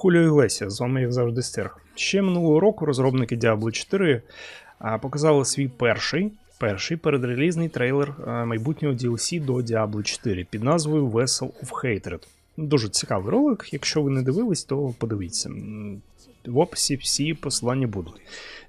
Хуліо Іглесія, з вами як завжди стерг. Ще минулого року розробники Diablo 4 показали свій перший, перший передрелізний трейлер майбутнього DLC до Diablo 4 під назвою Vessel of Hatred. Дуже цікавий ролик. Якщо ви не дивились, то подивіться. В описі всі посилання будуть.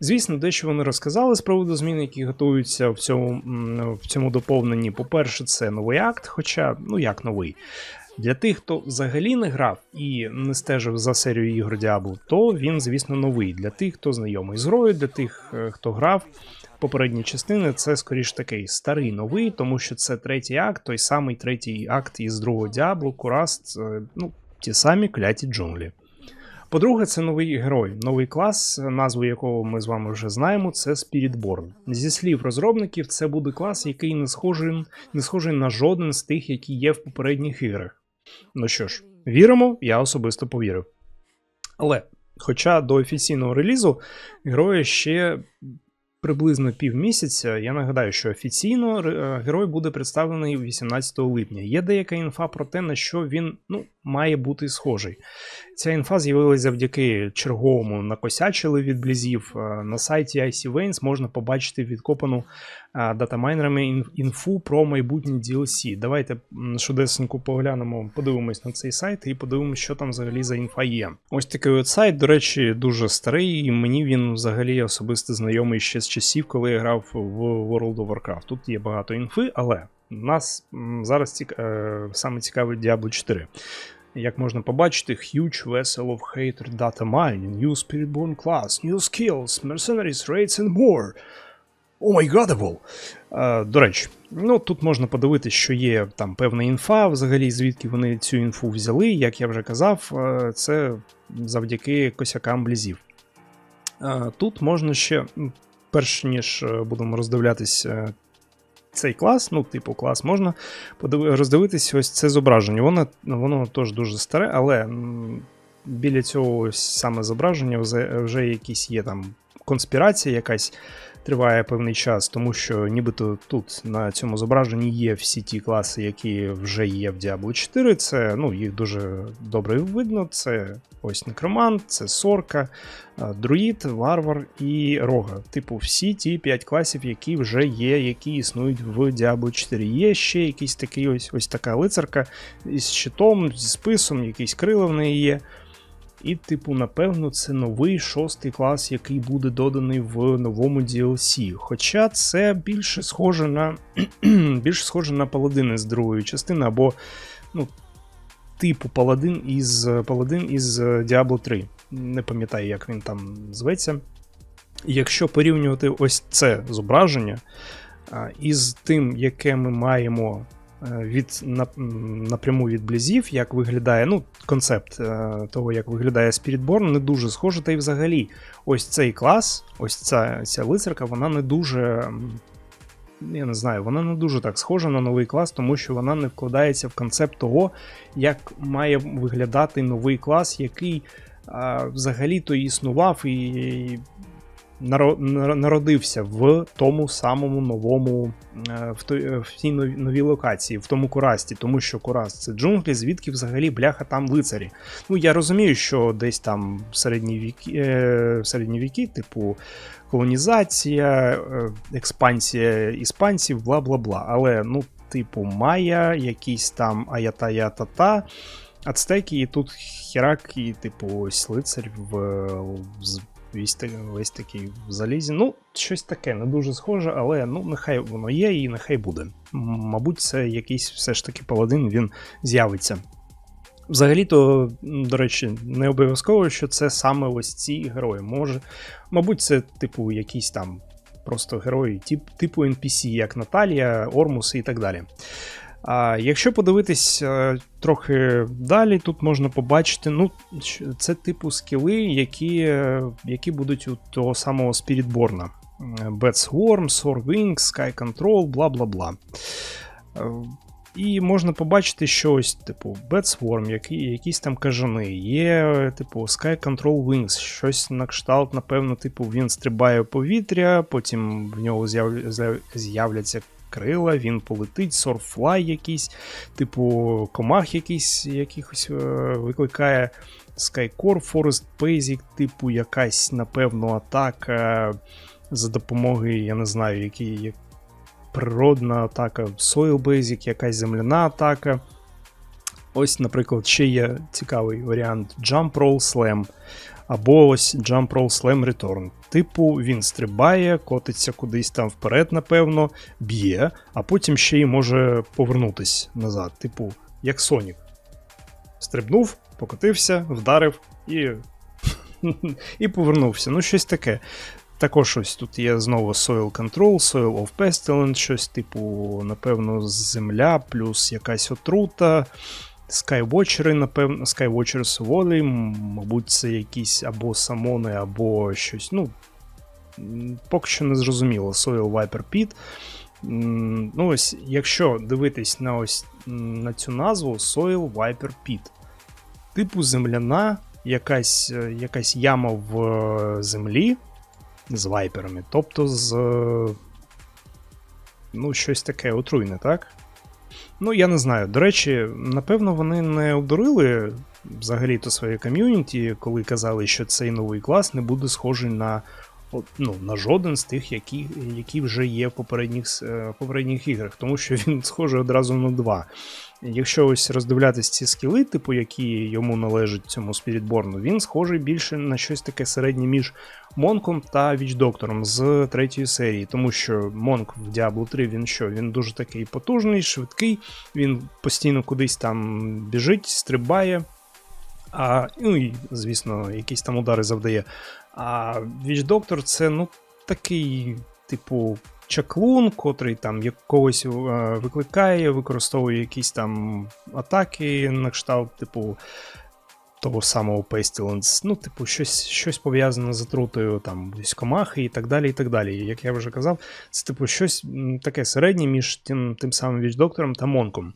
Звісно, дещо вони розказали з приводу змін, які готуються в цьому, в цьому доповненні. По-перше, це новий акт, хоча, ну як новий. Для тих, хто взагалі не грав і не стежив за серією ігор Diablo, то він, звісно, новий. Для тих, хто знайомий з грою, для тих, е, хто грав попередні частини, це скоріш такий старий новий, тому що це третій акт, той самий третій акт із другого Diablo, Кураст, е, ну, ті самі кляті джунглі. По-друге, це новий герой, новий клас, назву якого ми з вами вже знаємо, це Spiritborn. Зі слів розробників, це буде клас, який не схожий, не схожий на жоден з тих, які є в попередніх іграх. Ну що ж, віримо, я особисто повірив. Але, хоча до офіційного релізу героя ще приблизно півмісяця, я нагадаю, що офіційно е, герой буде представлений 18 липня. Є деяка інфа про те, на що він ну, має бути схожий. Ця інфа з'явилася завдяки черговому накосячили від блізів. Е, На сайті IC Veins можна побачити відкопану е, датамайнерами інфу про майбутнє DLC. Давайте м, поглянемо, подивимось на цей сайт і подивимось, що там взагалі за інфа є. Ось такий от сайт, до речі, дуже старий, і мені він взагалі особисто знайомий ще з часів, коли я грав в World of Warcraft. Тут є багато інфи, але нас зараз цік... е, саме цікавить Diablo 4. Як можна побачити, Huge Vessel of Hater Data Mining, New Spiritborn Class, New Skills, Mercenaries, Raids and more. О май гадабл! Е, До речі, ну тут можна подивитися, що є там певна інфа, взагалі, звідки вони цю інфу взяли. Як я вже казав, е, це завдяки косякам блізів. Е, Тут можна ще, перш ніж е, будемо роздивлятись е, цей клас, ну, типу клас, можна роздивитись ось це зображення. Воно, воно теж дуже старе, але біля цього ось саме зображення вже, вже якісь є там конспірація якась. Триває певний час, тому що нібито тут на цьому зображенні є всі ті класи, які вже є в Diablo 4. Це ну, їх дуже добре видно. Це ось некромант, це сорка, е, друїд, варвар і рога. Типу, всі ті 5 класів, які вже є, які існують в Diablo 4. Є ще якийсь такий ось ось така лицарка із щитом, зі списом, якийсь крила в неї є. І, типу, напевно, це новий шостий клас, який буде доданий в новому DLC. Хоча це більше схоже на більше схоже на паладини з другої частини, або ну, типу паладин із паладин із Diablo 3. Не пам'ятаю, як він там зветься. Якщо порівнювати ось це зображення із тим, яке ми маємо е, від напряму від блізів, як виглядає, ну, концепт е, того, як виглядає Spiritborn, не дуже схоже. Та й взагалі, ось цей клас, ось ця, ця лицарка, вона не дуже. Я не знаю, вона не дуже так схожа на новий клас, тому що вона не вкладається в концепт того, як має виглядати новий клас, який а, взагалі-то існував і народився в тому самому новому е, в, той, е, в нові- новій локації, в тому Курасті, тому що Кураст це джунглі, звідки взагалі бляха там лицарі. Ну я розумію, що десь там середні віки, е, середні віки, типу колонізація, експансія іспанців, бла бла бла. Але ну, типу, Майя, якісь там аята-ята-та. Ацтеки, і тут херак, і, типу, ось лицар в, в весь, весь такий в залізі. Ну, щось таке, не дуже схоже, але ну, нехай воно є і нехай буде. Мабуть, це якийсь все ж таки паладин, він з'явиться. Взагалі-то, до речі, не обов'язково, що це саме ось ці герої. Може, мабуть, це, типу, якісь там просто герої, тип, типу NPC, як Наталія, Ормус і так далі. А якщо подивитись е, трохи далі, тут можна побачити, ну, це типу скіли, які, е, які будуть у того самого Spiritborn. Bats Worm, Wings, Sky Control, бла бла бла. Е, І можна побачити, що ось, типу, Worm, які, якісь там кажани, є, типу, Sky Control Wings, щось на кшталт, напевно, типу, він стрибає в повітря, потім в нього з'яв- з'яв- з'являться крила, він полетить, Swordfly якийсь, типу, комах якийсь якихось е, викликає. Skycore, Forest Basic, типу якась, напевно, атака за допомогою, я не знаю, який, природна атака, Soil Basic, якась земляна атака. Ось, наприклад, ще є цікавий варіант Jump Roll Slam. Або ось Jump Roll Slam Return. Типу, він стрибає, котиться кудись там вперед, напевно, б'є, а потім ще й може повернутись назад. Типу, як Сонік. Стрибнув, покотився, вдарив і. і повернувся. Ну, щось таке. Також ось тут є знову Soil Control, Soil of Pestilence, щось типу, напевно, земля, плюс якась отрута. Skywatchери, напевно, Skywatcher Суворий, мабуть, це якісь або самони, або щось. Ну, поки що не зрозуміло. Soil Viper Pit. Ну, ось, якщо дивитись на ось на цю назву Soil Viper Pit. Типу земляна, якась, е, якась яма в е, землі з вайперами, тобто з. е, Ну, щось таке отруйне, так? Ну, я не знаю. До речі, напевно, вони не обдурили взагалі-то своє ком'юніті, коли казали, що цей новий клас не буде схожий на, ну, на жоден з тих, які, які вже є в попередніх, е, попередніх іграх, тому що він схожий одразу на два. Якщо ось роздивлятись ці скіли, типу, які йому належать цьому Спірітборну, він схожий більше на щось таке середнє між Монком та Вічдоктором з третьої серії, тому що Монк в Diablo 3 він що? Він дуже такий потужний, швидкий, він постійно кудись там біжить, стрибає. А, ну і, звісно, якісь там удари завдає. А Вічдоктор це ну, такий, типу, чаклун, котрий там якогось е, викликає, використовує якісь там атаки на кшталт, типу, того самого Pestilence. Ну, типу, щось, щось пов'язане з отрутою там військомахи і так далі. і так далі. Як я вже казав, це типу щось таке середнє між тим, тим самим Вічдоктором та Монком.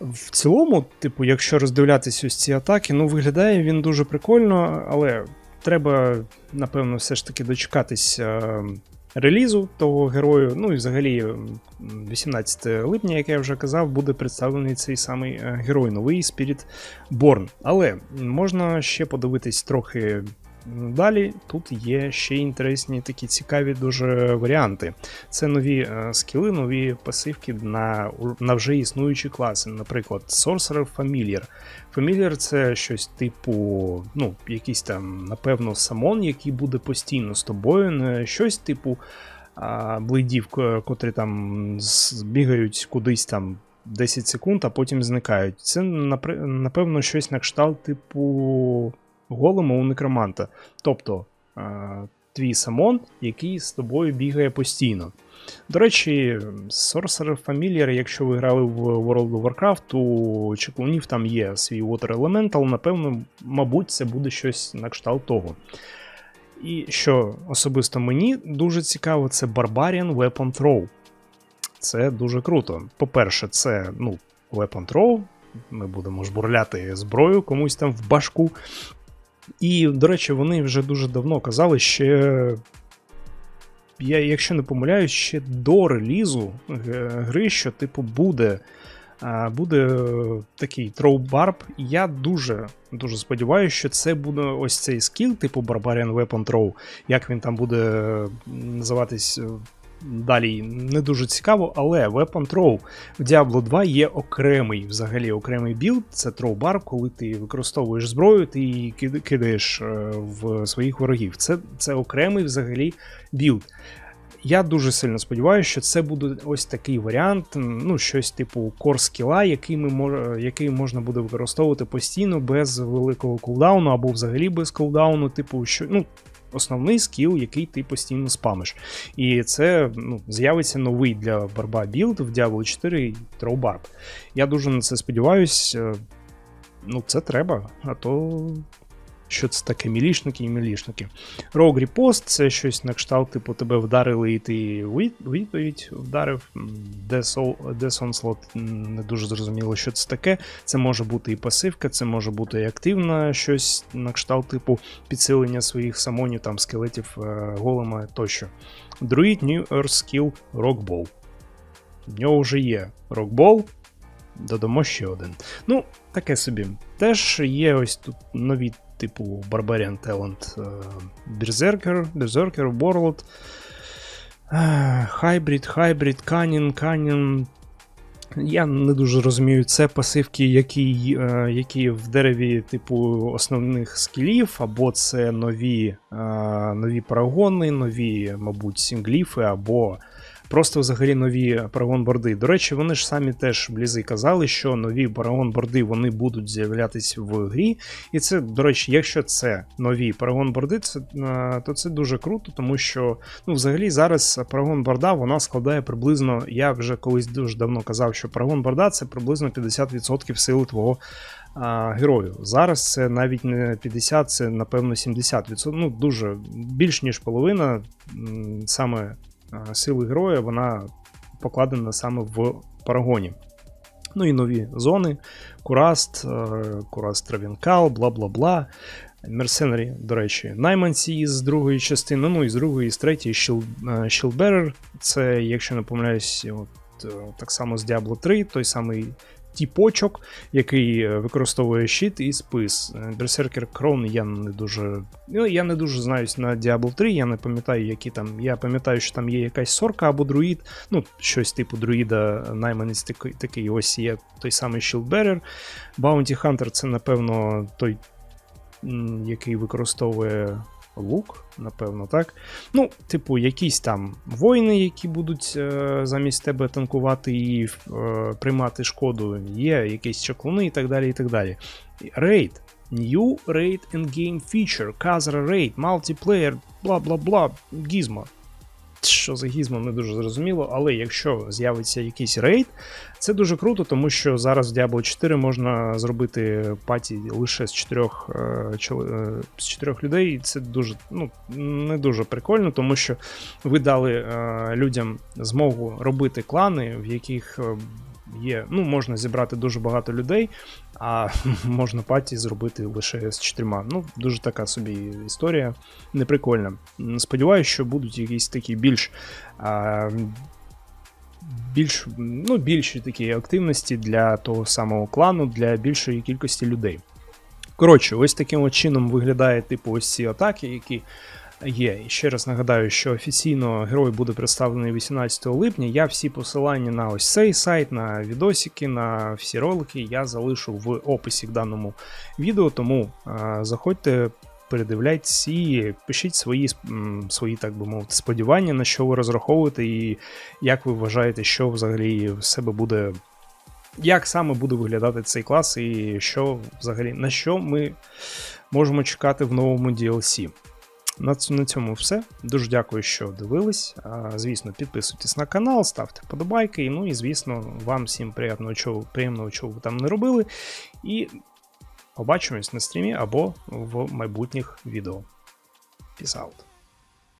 В цілому, типу, якщо роздивлятись ось ці атаки, ну виглядає він дуже прикольно, але треба, напевно, все ж таки дочекатись е, релізу того герою. Ну і взагалі, 18 липня, як я вже казав, буде представлений цей самий е, герой, новий Spirit Born. Але можна ще подивитись трохи далі. Тут є ще інтересні такі цікаві дуже варіанти. Це нові е, скіли, нові пасивки на, на вже існуючі класи. Наприклад, Sorcerer Familiar. Familiar це щось типу, ну, якийсь там, напевно, самон, який буде постійно з тобою, щось типу а, блейдів, котрі там бігають кудись там 10 секунд, а потім зникають. Це, напевно, щось на кшталт, типу голому у некроманта. Тобто а, твій самон, який з тобою бігає постійно. До речі, Sorcerer Familiar, якщо ви грали в World of Warcraft, у чеклунів там є свій Water Elemental, напевно, мабуть, це буде щось на кшталт того. І що особисто мені дуже цікаво, це Barbarian Weapon Throw. Це дуже круто. По-перше, це ну, Weapon Throw. Ми будемо жбурляти зброю комусь там в башку. І, до речі, вони вже дуже давно казали, ще. Я, якщо не помиляюсь, ще до релізу гри, що, типу, буде, буде е, такий троу-барб. Я дуже дуже сподіваюся, що це буде ось цей скіл, типу Barbarian Weapon Throw. Як він там буде е, називатись е, далі, не дуже цікаво, але Weapon Throw в Diablo 2 є окремий, взагалі окремий білд. Це троу-бар, коли ти використовуєш зброю, ти її кидаєш е, в своїх ворогів. Це, це окремий взагалі білд. Я дуже сильно сподіваюся, що це буде ось такий варіант, ну, щось типу кор скіла, який, ми який можна буде використовувати постійно без великого кулдауну, або взагалі без кулдауну, типу, що, ну, основний скіл, який ти постійно спамиш. І це ну, з'явиться новий для барба білд в Diablo 4 Троубарб. Я дуже на це сподіваюся. Ну, це треба, а то. Що це таке мілішники і мілішники. Rogue Repost це щось на кшталт, типу тебе вдарили, і ти відповідь вдарив. Death Onslaught не дуже зрозуміло, що це таке. Це може бути і пасивка, це може бути і активна щось на кшталт, типу підсилення своїх самонів, там скелетів, е, голема тощо. Druid New Earth Skill Rockball. В нього вже є Rockball. Додамо ще один. Ну, таке собі. Теж є ось тут нові типу Barbarian Talent е, Berserker, Berserker, World. Hybrid, Hybrid, Canyon, Canyon. Я не дуже розумію, це пасивки, які е, які в дереві, типу, основних скілів, або це нові е, нові парагони, нові, мабуть, сінгліфи, або просто взагалі нові парагон-борди. До речі, вони ж самі теж блізи казали, що нові парагон-борди вони будуть з'являтися в грі. І це, до речі, якщо це нові парагон-борди, це, е, то це дуже круто, тому що ну, взагалі зараз парагон-борда вона складає приблизно. Я вже колись дуже давно казав, що парагон-борда це приблизно 50% сили твого. А, герою. Зараз це навіть не 50, це напевно 70%. Ну, дуже більш ніж половина саме сили героя, вона покладена саме в парагоні. Ну і нові зони: Кураст, е, Кураст Травінкал, бла бла бла. Мерсенарі, до речі, найманці із другої частини, ну і з другої, і з третьої Shieldbearer. Це, якщо не помиляюсь, от, е, так само з Diablo 3, той самий тіпочок, який е, використовує щит і спис. Берсеркер Крон я не дуже. Ну, я не дуже знаюсь на Diablo 3, я не пам'ятаю, які там. Я пам'ятаю, що там є якась сорка або друїд, ну, щось типу друїда, найманець такий, такий ось є той самий Shieldbearer. Bounty Hunter це, напевно, той, який використовує лук, напевно, так. Ну, типу, якісь там воїни, які будуть е, замість тебе танкувати і е, приймати шкоду, є якісь чаклуни і так далі. і так далі. Рейд. New Raid Endgame Feature, Kazra Raid, Multiplayer, бла бла бла, Gizmo. Що за гізмом не дуже зрозуміло, але якщо з'явиться якийсь рейд, це дуже круто, тому що зараз в Diablo 4 можна зробити паті лише з чотирьох з чотирьох людей, і це дуже ну, не дуже прикольно, тому що ви дали людям змогу робити клани, в яких є, ну, можна зібрати дуже багато людей, а можна паті зробити лише з чотирма. Ну, дуже така собі історія неприкольна. Сподіваюсь, що будуть якісь такі більш. А, більш, ну, Більші такі активності для того самого клану, для більшої кількості людей. Коротше, ось таким чином виглядає типу ось ці атаки, які є. І ще раз нагадаю, що офіційно герой буде представлений 18 липня. Я всі посилання на ось цей сайт, на відосики, на всі ролики я залишу в описі к даному відео, тому заходьте. Передивляйтесь і пишіть свої, свої, так би мовити, сподівання, на що ви розраховуєте, і як ви вважаєте, що взагалі в себе буде. Як саме буде виглядати цей клас, і що взагалі на що ми можемо чекати в новому DLC. На цьому все. Дуже дякую, що дивились. Звісно, підписуйтесь на канал, ставте вподобайки. Ну і, звісно, вам всім приємного чого, приємного, чого ви там не робили. І побачимось на стрімі або в майбутніх відео. Peace out.